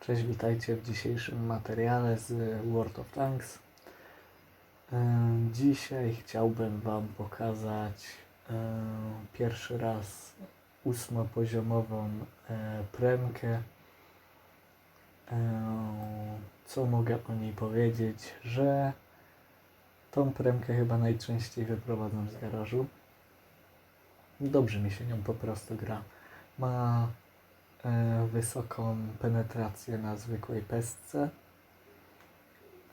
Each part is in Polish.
Cześć, witajcie w dzisiejszym materiale z World of Tanks. E, Dzisiaj chciałbym Wam pokazać e, pierwszy raz ósmopoziomową e, premkę. Co mogę o niej powiedzieć? Że tą premkę chyba najczęściej wyprowadzam z garażu. Dobrze mi się nią po prostu gra. Ma wysoką penetrację na zwykłej pestce.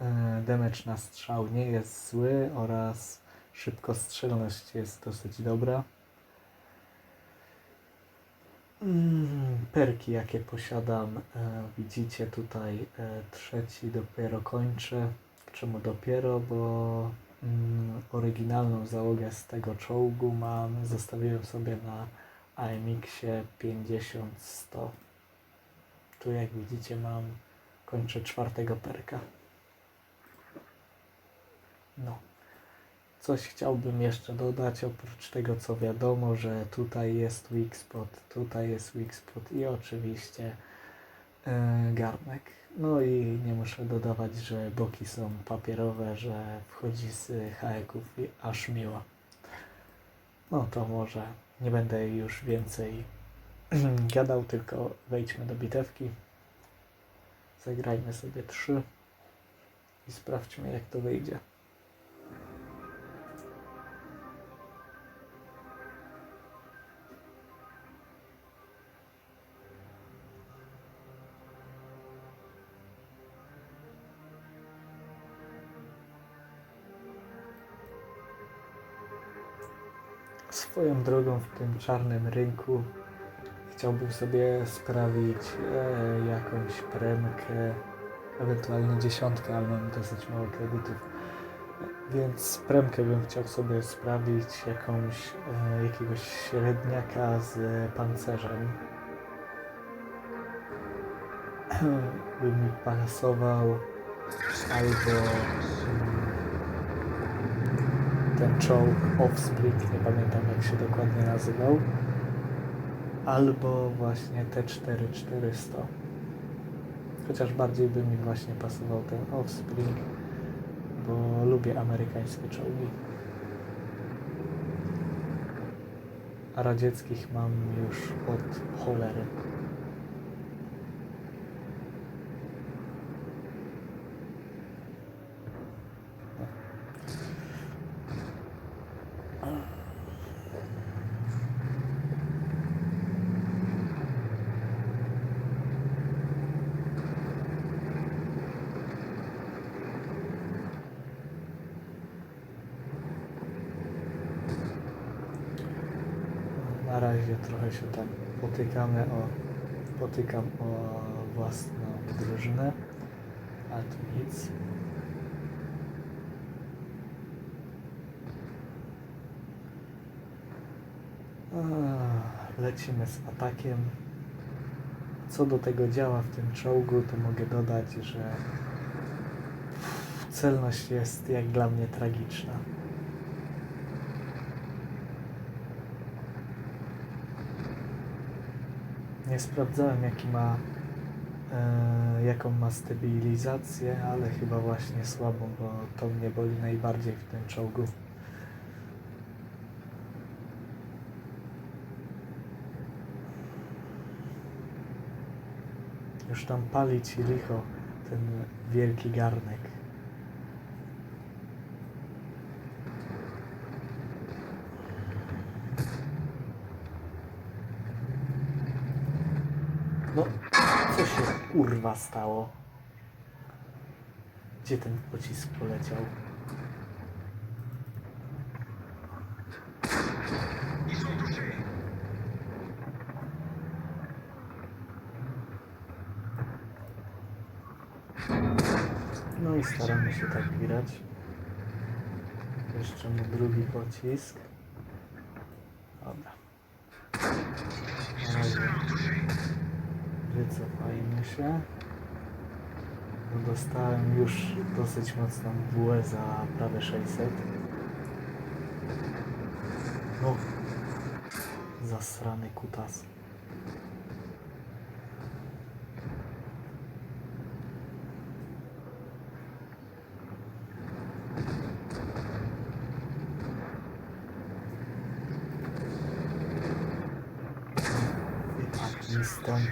E, damage na strzał nie jest zły oraz szybkostrzelność jest dosyć dobra. Mm, Perki jakie posiadam, e, widzicie tutaj e, trzeci dopiero kończę. Czemu dopiero? Bo mm, oryginalną załogę z tego czołgu mam, zostawiłem sobie na AMX-ie 50-100. Tu jak widzicie mam, kończę czwartego perka. No. Coś chciałbym jeszcze dodać, oprócz tego co wiadomo, że tutaj jest weak tutaj jest weak i oczywiście e, garnek. No i nie muszę dodawać, że boki są papierowe, że wchodzi z haeków aż miło. No to może nie będę już więcej gadał, tylko wejdźmy do bitewki. Zagrajmy sobie trzy i sprawdźmy jak to wyjdzie. Swoją drogą w tym czarnym rynku chciałbym sobie sprawić e, jakąś premkę, ewentualnie dziesiątkę, ale mam dosyć mało kredytów. Więc premkę bym chciał sobie sprawić jakąś, e, jakiegoś średniaka z pancerzem. by mi pasował albo mm, ten czołg Offspring, nie pamiętam jak się dokładnie nazywał, albo właśnie T4400. Chociaż bardziej by mi właśnie pasował ten Offspring, bo lubię amerykańskie czołgi. A radzieckich mam już od cholery. Na razie trochę się tam potykamy o, potykam o własną drużynę, a tu nic. Lecimy z atakiem. Co do tego działa w tym czołgu, to mogę dodać, że celność jest jak dla mnie tragiczna. Nie sprawdzałem jaki ma, e, jaką ma stabilizację, ale chyba właśnie słabą, bo to mnie boli najbardziej w tym czołgu. Już tam pali ci licho ten wielki garnek. No, co się kurwa stało? Gdzie ten pocisk poleciał? No i staramy się tak grać. Jeszcze mu drugi pocisk. Dobra. Na razie wycofajmy się. Dostałem już dosyć mocną bułę za prawie 600. No. Zasrany kutas. stąd.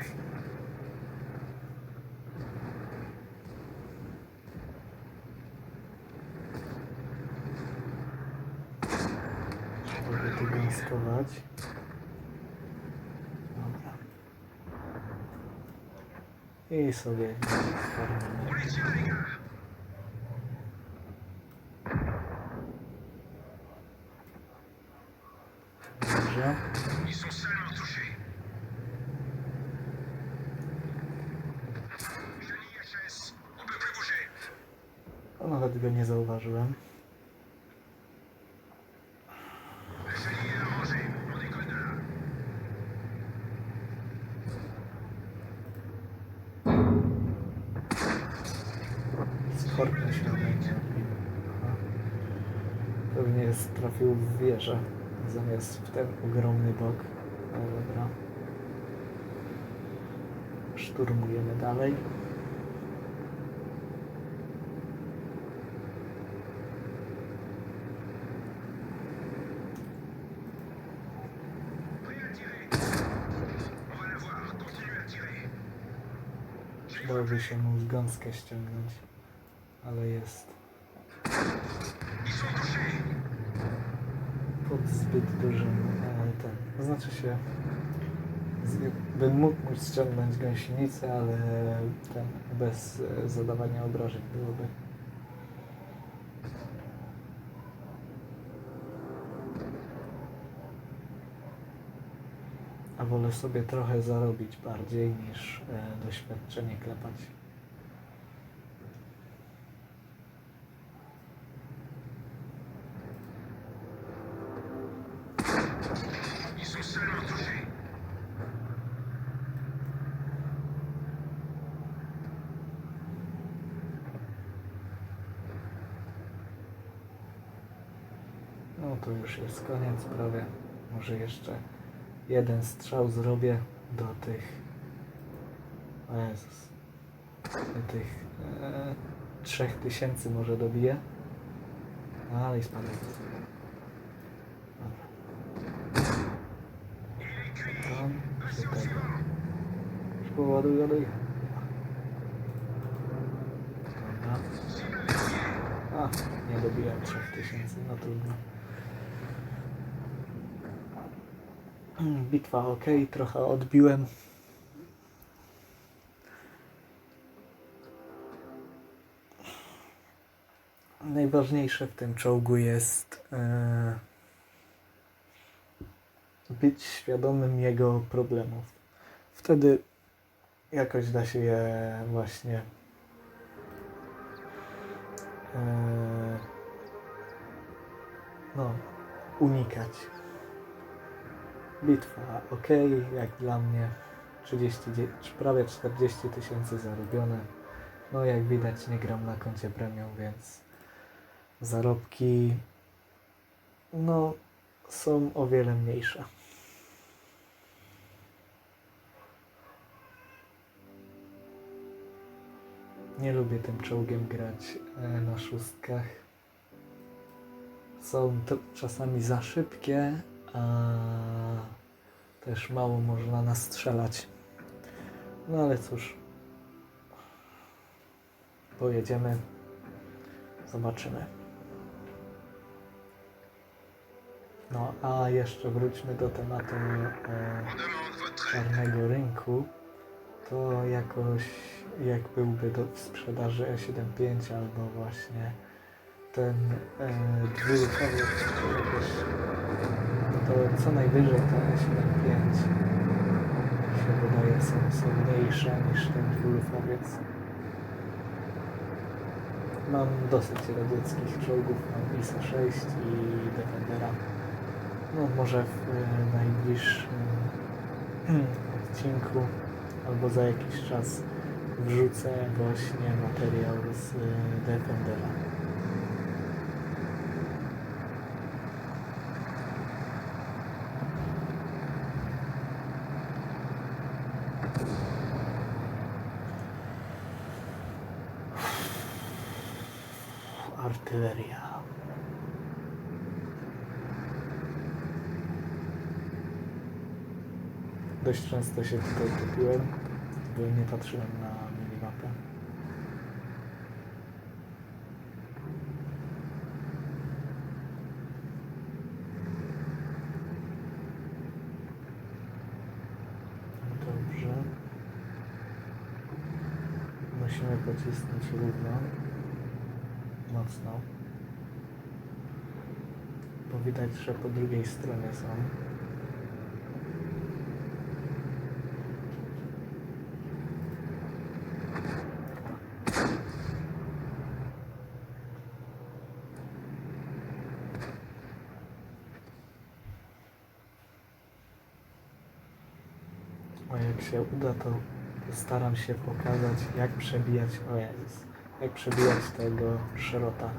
Żeby gęstować. Dobra. I sobie. Dobrze. Ils sont seulement touchés. Chenille HS, on peut plus bouger. O, nawet go nie zauważyłem. Zamiast w ten ogromny bok. No dobra. Szturmujemy dalej. Prêt à tirer. On va la voir, continuez à tirer. Dałoby się mu gąskę ściągnąć, ale jest pod zbyt dużym e, ten. To znaczy się bym mógł ściągnąć gąsienicę, ale ten bez e, zadawania obrażeń byłoby. A wolę sobie trochę zarobić bardziej niż e, doświadczenie klepać. Ils sont seulement touchés. No to już koniec prawie. Może jeszcze jeden strzał zrobię do tych. O Jezus. Do tych e, trzech tysięcy może dobiję. Ale i. Dobra. Tam, tego. Szybko ładuj, ładuj. Dobra. A, nie dobiłem 3000, no trudno. Bitwa ok, trochę odbiłem. Najważniejsze w tym czołgu jest e, być świadomym jego problemów. Wtedy jakoś da się je właśnie e, no, unikać. Bitwa ok, jak dla mnie 30, dzie- prawie 40 tysięcy zarobione. No jak widać nie gram na koncie premium, więc zarobki no są o wiele mniejsze. Nie lubię tym czołgiem grać e, na szóstkach. Są to czasami za szybkie, też mało można nastrzelać. No ale cóż. Pojedziemy. Zobaczymy. No a jeszcze wróćmy do tematu e, czarnego rynku. To jakoś jak byłby do w sprzedaży E75 albo właśnie ten e, czy jakoś to co najwyżej to E75 się wydaje są, są mniejsze niż ten dwulufowiec. Mam dosyć radzieckich czołgów, mam ISA 6 i Defendera. No może w e, najbliższym odcinku albo za jakiś czas wrzucę właśnie materiał z e, Defendera. Artyleria. Dość często się tutaj topiłem, bo nie patrzyłem na minimapę. Dobrze. Musimy pocisnąć równo. Mocno. Bo widać, że po drugiej stronie są. A jak się uda, to staram się pokazać, jak przebijać, o jak przebijać tego szrota.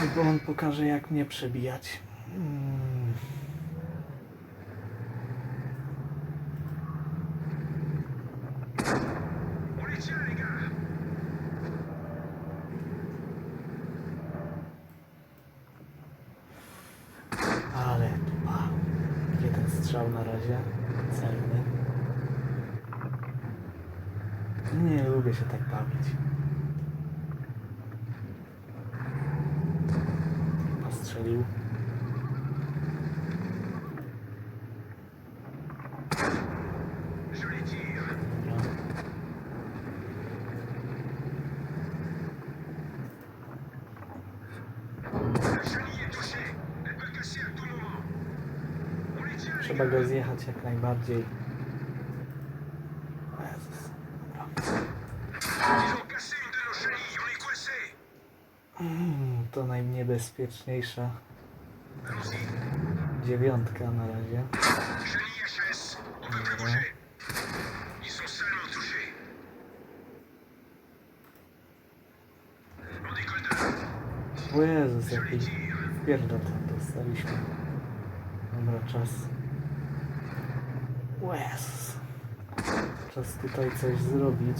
Albo on pokaże, jak mnie przebijać. Trzeba go zjechać jak najbardziej. Jezus. Mm, To najniebezpieczniejsza dziewiątka na razie. O Jezus, jaki tire. wpierdol tam dostaliśmy. Dobra, czas. Jezus. Czas tutaj coś zrobić.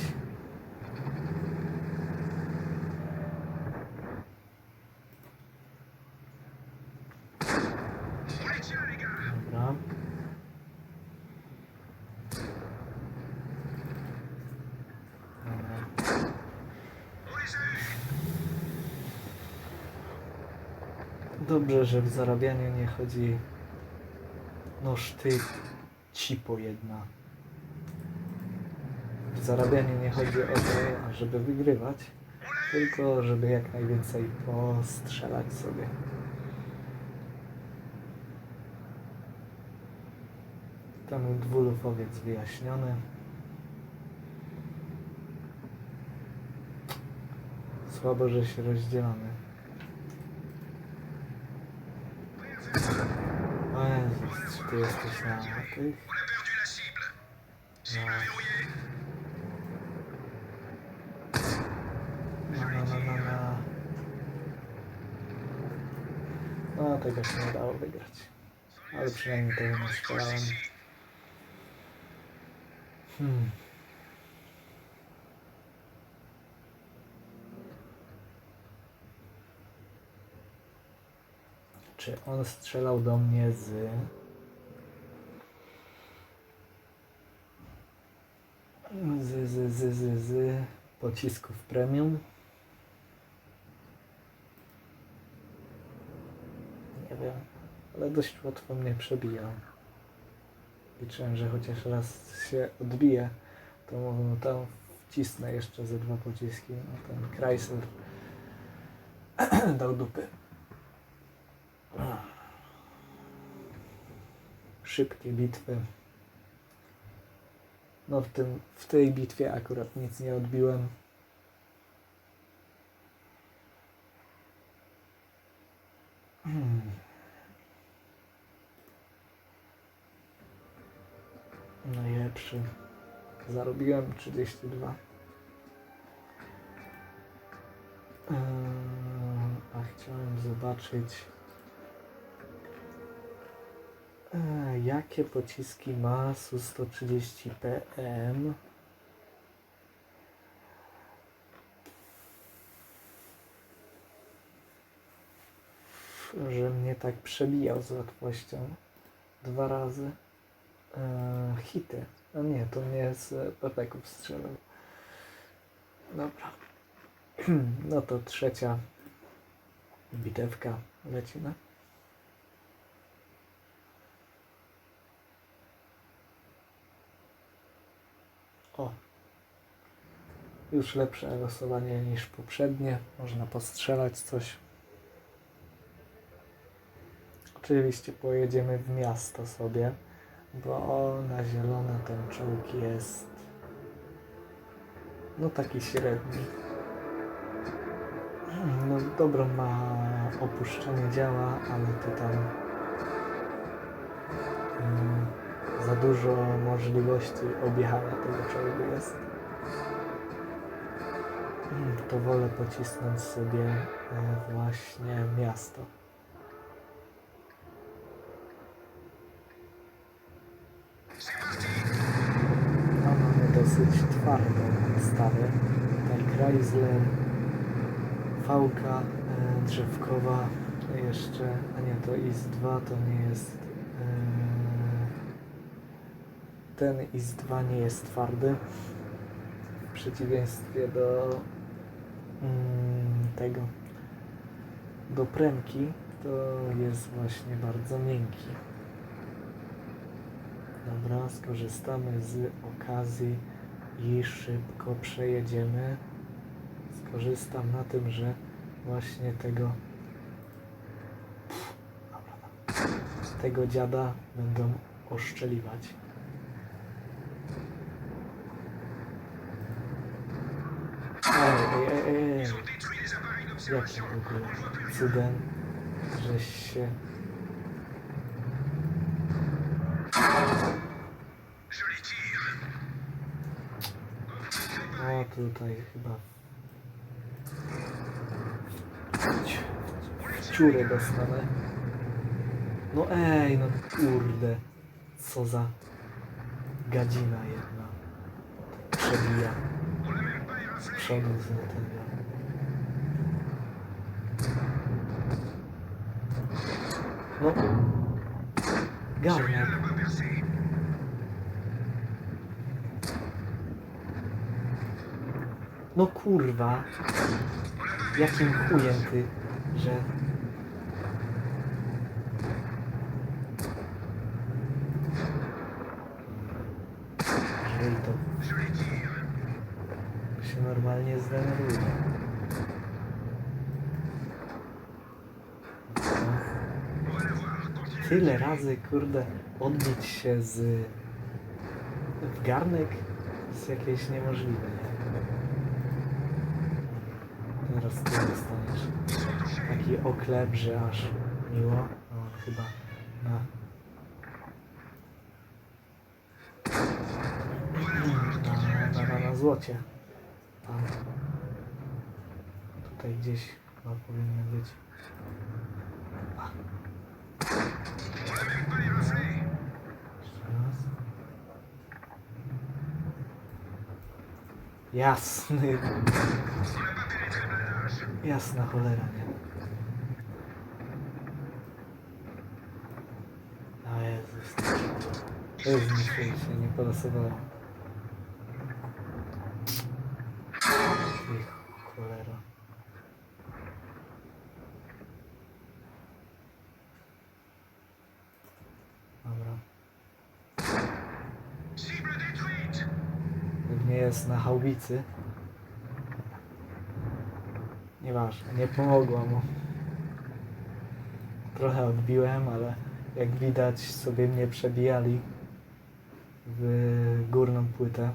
Dobra. Dobrze, że w zarabianiu nie chodzi. Noż ty cipo jedna. W zarabianiu nie chodzi o to, żeby wygrywać, tylko żeby jak najwięcej postrzelać sobie. Ten dwulufowiec wyjaśniony. Słabo, że się rozdzielamy. O Jezus, czy ty jesteś na tych? Ouais. verrouillée. No, no, no, no, no. No, tego się nie dało wygrać. Ale przynajmniej tego nie d'ici. Hmm. Czy on strzelał do mnie. Z, z, z, z, z pocisków premium? Nie wiem, ale dość łatwo mnie przebija. Liczyłem, że chociaż raz się odbije, to mu tam wcisnę jeszcze ze dwa pociski. No ten Chrysler dał dupy. Szybkie bitwy. No w, tym, w tej bitwie akurat nic nie odbiłem. Hmm. Najlepszy. Zarobiłem 32. Eee, A chciałem zobaczyć, jakie pociski ma Su-130 PM. mnie tak przebijał z łatwością. Dwa razy. E, hity. No nie, to nie z pepeków strzelał. Dobra. No to trzecia bitewka. Lecimy. O. Już lepsze losowanie niż poprzednie. Można postrzelać coś. Oczywiście pojedziemy w miasto sobie, bo na zielone ten czołg jest no taki średni. No dobro ma opuszczenie działa, ale to tam dużo możliwości objechania tego czołgu jest. Mm, To wolę pocisnąć sobie e, właśnie miasto. No, mamy dosyć twardą podstawę. Tutaj Chrysler, Fałka e, drzewkowa, jeszcze, a nie, to IS-2 to nie jest, e, ten IS-2 nie jest twardy, w przeciwieństwie do mm, tego, do premki, to jest właśnie bardzo miękki. Dobra, skorzystamy z okazji i szybko przejedziemy. Skorzystam na tym, że właśnie tego tego dziada będą oszczeliwać. Ej, ej, ej, ej. Ils ont détruit d'observation. w ogóle cudem, żeś się... O, tutaj chyba... W, ciurę dostanę. No ej, no kurde. Co za gadzina jedna. Przebija z przodu z tego. No. Celui-là Garnek. No kurwa. Jakim chujem ty, że... Jeżeli to się normalnie zdenerwuje. Tyle razy, kurde, odbić się z... w garnek jest jakieś niemożliwe, nie? Teraz ty dostaniesz taki oklep, że aż miło. No, chyba na... Na, na, na, na złocie. Tam. Tutaj gdzieś chyba powinno być. On n'a même pas éraflé. Jeszcze raz. Jasny, jasna cholera, nie? A Jezus. To jest mi się, nie polosowało. Ty cholera. Dobra. Cible détruite. Pewnie haubicy. Nieważne, nie pomogło mu. Trochę odbiłem, ale jak widać sobie mnie przebijali w górną płytę.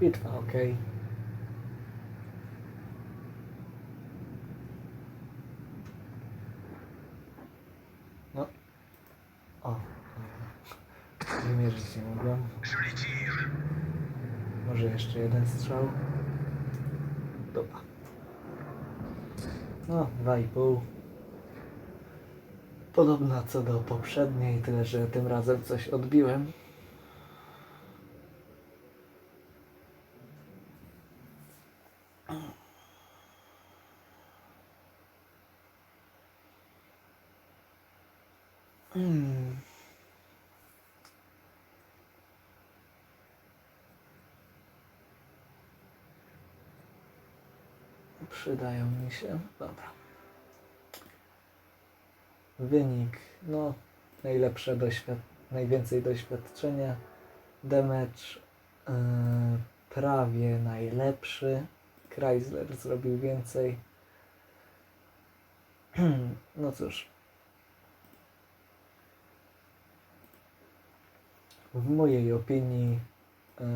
Bitwa, ok. No. O. Nie nie mogłem. Może jeszcze jeden strzał. Dobra. No, dwa i pół. Podobna co do poprzedniej, tyle że tym razem coś odbiłem. Przydają mi się. Dobra. Wynik, no, najlepsze doświad najwięcej doświadczenia. Damage yy, prawie najlepszy. Chrysler zrobił więcej. no cóż. W mojej opinii yy,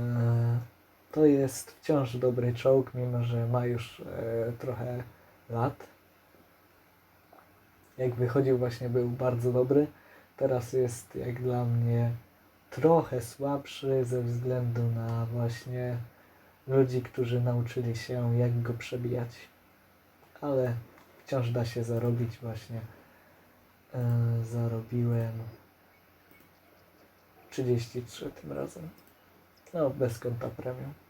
to jest wciąż dobry czołg, mimo że ma już e, trochę lat. Jak wychodził właśnie był bardzo dobry. Teraz jest jak dla mnie trochę słabszy ze względu na właśnie ludzi, którzy nauczyli się jak go przebijać. Ale wciąż da się zarobić właśnie. E, zarobiłem 33 tym razem. No, bez konta premium.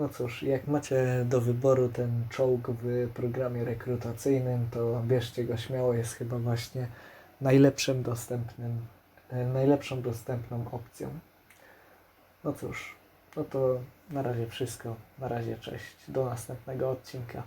No cóż, jak macie do wyboru ten czołg w programie rekrutacyjnym, to bierzcie go śmiało, jest chyba właśnie najlepszym dostępnym, e, najlepszą dostępną opcją. No cóż, no to na razie wszystko. Na razie cześć. Do następnego odcinka.